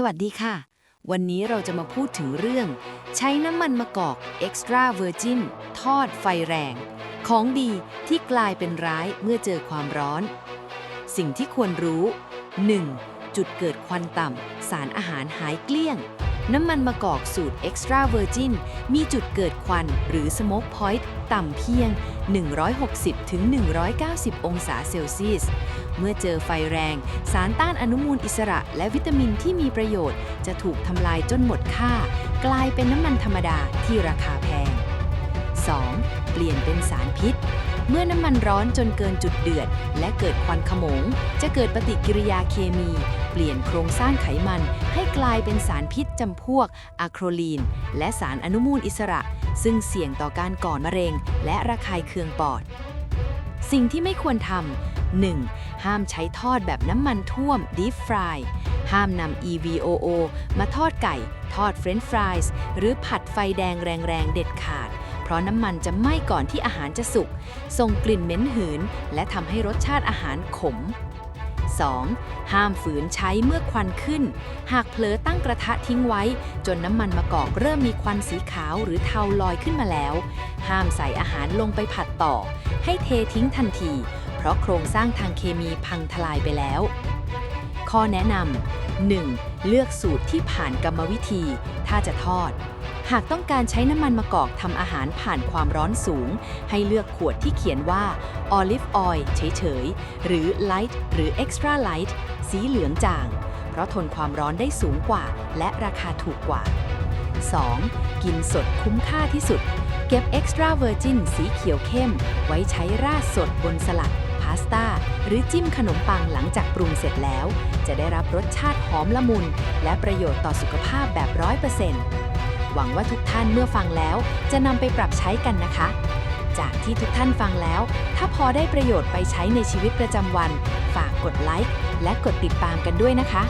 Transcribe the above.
สวัสดีค่ะ วันนี้เราจะมาพูดถึงเรื่อง ใช้น้ำมันมะกอก extra virgin ทอดไฟแรง ของดีที่กลายเป็นร้ายเมื่อเจอความร้อน สิ่งที่ควรรู้ 1. จุดเกิดควันต่ำ สารอาหารหายเกลี้ยง น้ำมันมะกอกสูตร extra virgin มีจุดเกิดควันหรือ smoke point ต่ำเพียง 160-190 องศาเซลเซียส เมื่อเจอไฟแรง สารต้านอนุมูลอิสระและวิตามินที่มีประโยชน์ จะถูกทำลายจนหมดค่า กลายเป็นน้ำมันธรรมดาที่ราคาแพง 2. เปลี่ยนเป็นสารพิษ เมื่อน้ำมันร้อนจนเกินจุดเดือด และเกิดควันขโมง จะเกิดปฏิกิริยาเคมี เปลี่ยนโครงสร้างไขมัน ให้กลายเป็นสารพิษจำพวกอะโครลีน และสารอนุมูลอิสระ ซึ่งเสี่ยงต่อการก่อมะเร็ง และระคายเคืองปอด สิ่งที่ไม่ควรทำ 1. ห้ามใช้ทอดแบบน้ำมันท่วม deep fry ห้ามนำ EVOO มาทอดไก่ ทอดเฟรนช์ฟรายส์หรือผัดไฟแดงแรง ๆ เด็ดขาด เพราะน้ำมันจะไหม้ก่อนที่อาหารจะสุก ส่งกลิ่นเหม็นหืน และทำให้รสชาติอาหารขม 2. ห้ามฝืนใช้เมื่อควันขึ้น หากเผลอตั้งกระทะทิ้งไว้ จนน้ำมันมะกอกเริ่มมีควันสีขาวหรือเทาลอยขึ้นมาแล้ว ห้ามใส่อาหารลงไปผัดต่อ ให้เททิ้งทันที เพราะโครงสร้างทางเคมีพังทลายไปแล้ว ข้อแนะนำ 1. เลือกสูตรที่ผ่านกรรมวิธี ถ้าจะทอด หากต้องการใช้น้ำมันมะกอกทำอาหารผ่านความร้อนสูง ให้เลือกขวดที่เขียนว่า olive oil เฉยๆ หรือ light หรือ extra light สีเหลืองจาง เพราะทนความร้อนได้สูงกว่า และราคาถูกกว่า 2. กินสดคุ้มค่าที่สุด เก็บ extra virgin สีเขียวเข้ม ไว้ใช้ราดสดบนสลัดพาสต้า หรือจิ้มขนมปังหลังจากปรุงเสร็จแล้ว จะได้รับรสชาติหอมละมุน และประโยชน์ต่อสุขภาพแบบร้อยเปอร์เซ็นต์ หวังว่าทุกท่านเมื่อฟังแล้ว จะนำไปปรับใช้กันนะคะ จากที่ทุกท่านฟังแล้ว ถ้าพอได้ประโยชน์ไปใช้ในชีวิตประจำวัน ฝากกดไลค์และกดติดตามกันด้วยนะคะ